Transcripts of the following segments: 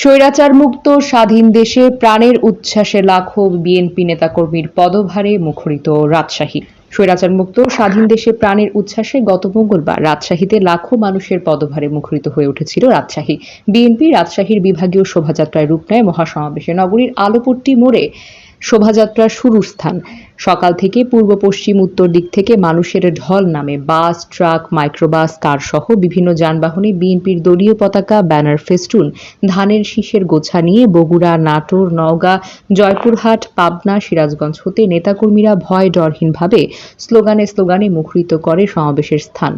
স্বৈরাচার মুক্ত স্বাধীন দেশে প্রাণের উচ্ছ্বাসে লাখো বিএনপি নেতাকর্মীর পদভারে মুখরিত রাজশাহী। স্বৈরাচার মুক্ত স্বাধীন দেশে প্রাণের উচ্ছ্বাসে গত মঙ্গলবার রাজশাহীতে লাখো মানুষের পদভারে মুখরিত হয়ে উঠেছিল রাজশাহী। বিএনপি রাজশাহীর বিভাগীয় শোভাযাত্রায় রূপ নেয় মহাসমাবেশে। নগরীর আলোপট্টি মোড়ে শোভাযাত্রার শুরুর স্থান। সকাল থেকে পূর্ব পশ্চিম উত্তর দিক থেকে মানুষের ঢল নামে। বাস, ট্রাক, মাইক্রোবাস কার সহ বিভিন্ন যানবাহনে বিএনপির দলীয় পতাকা, ব্যানার, ফেস্টুন, ধানের শীষের গোছা নিয়ে বগুড়া, নাটোর, নওগাঁ, জয়পুরহাট, পাবনা, সিরাজগঞ্জ হতে নেতাকর্মীরা ভয় ডরহীনভাবে স্লোগানে স্লোগানে মুখরিত করে সমাবেশের স্থান।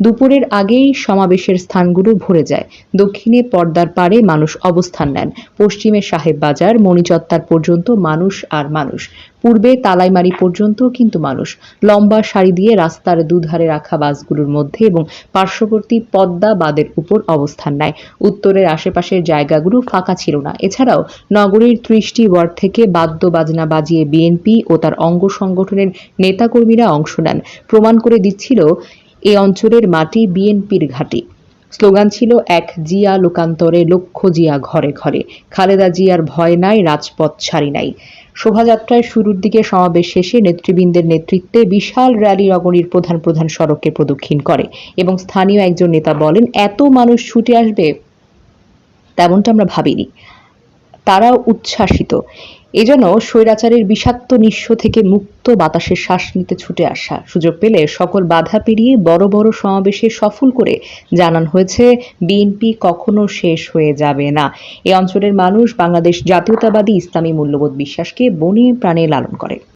দুপুরের আগেই সমাবেশের স্থানগুলো ভরে যায়। দক্ষিণে পর্দার পাড়ে মানুষ অবস্থান নেন। পশ্চিমে সাহেব বাজার, মণিচত্বর পর্যন্ত মানুষ আর মানুষ। পূর্বে তালাইমারি পর্যন্ত কিন্তু মানুষ। লম্বা সারি দিয়ে রাস্তার দুধারে রাখা বাসগুলোর মধ্যে এবং পার্শ্ববর্তী পদ্মা বাদের উপর অবস্থান নেয়। উত্তরের আশেপাশের জায়গাগুলো ফাঁকা ছিল না। এছাড়াও নগরীর ত্রিশটি ওয়ার্ড থেকে বাদ্য বাজনা বাজিয়ে বিএনপি ও তার অঙ্গ সংগঠনের নেতাকর্মীরা অংশ নেন। প্রমাণ করে দিচ্ছিল এ অঞ্চলের মাটি বিএনপির ঘাঁটি। স্লোগান ছিল, এক জিয়া লোকান্তরে, লক্ষ জিয়া ঘরে ঘরে। খালেদা জিয়ার ভয় নাই, রাজপথ ছাড়ি নাই। শোভাযাত্রায় শুরুর দিকে সমাবেশ শেষে নেতৃবৃন্দের নেতৃত্বে বিশাল র্যালি নগরীর প্রধান প্রধান সড়ককে প্রদক্ষিণ করে এবং স্থানীয় একজন নেতা বলেন, এত মানুষ ছুটে আসবে? তেমনটা আমরা ভাবিনি। তারাও উচ্ছ্বাসিত। এজন্য স্বৈরাচারের বিষাক্ত নিঃস্ব থেকে মুক্ত বাতাসের শ্বাস নিতে ছুটে আসা সুযোগ পেলে সকল বাধা পেরিয়ে বড় বড় সমাবেশে সফল করে জানান হয়েছে, বিএনপি কখনো শেষ হয়ে যাবে না। এ অঞ্চলের মানুষ বাংলাদেশ জাতীয়তাবাদী ইসলামী মূল্যবোধ বিশ্বাসকে বনে প্রাণে লালন করে।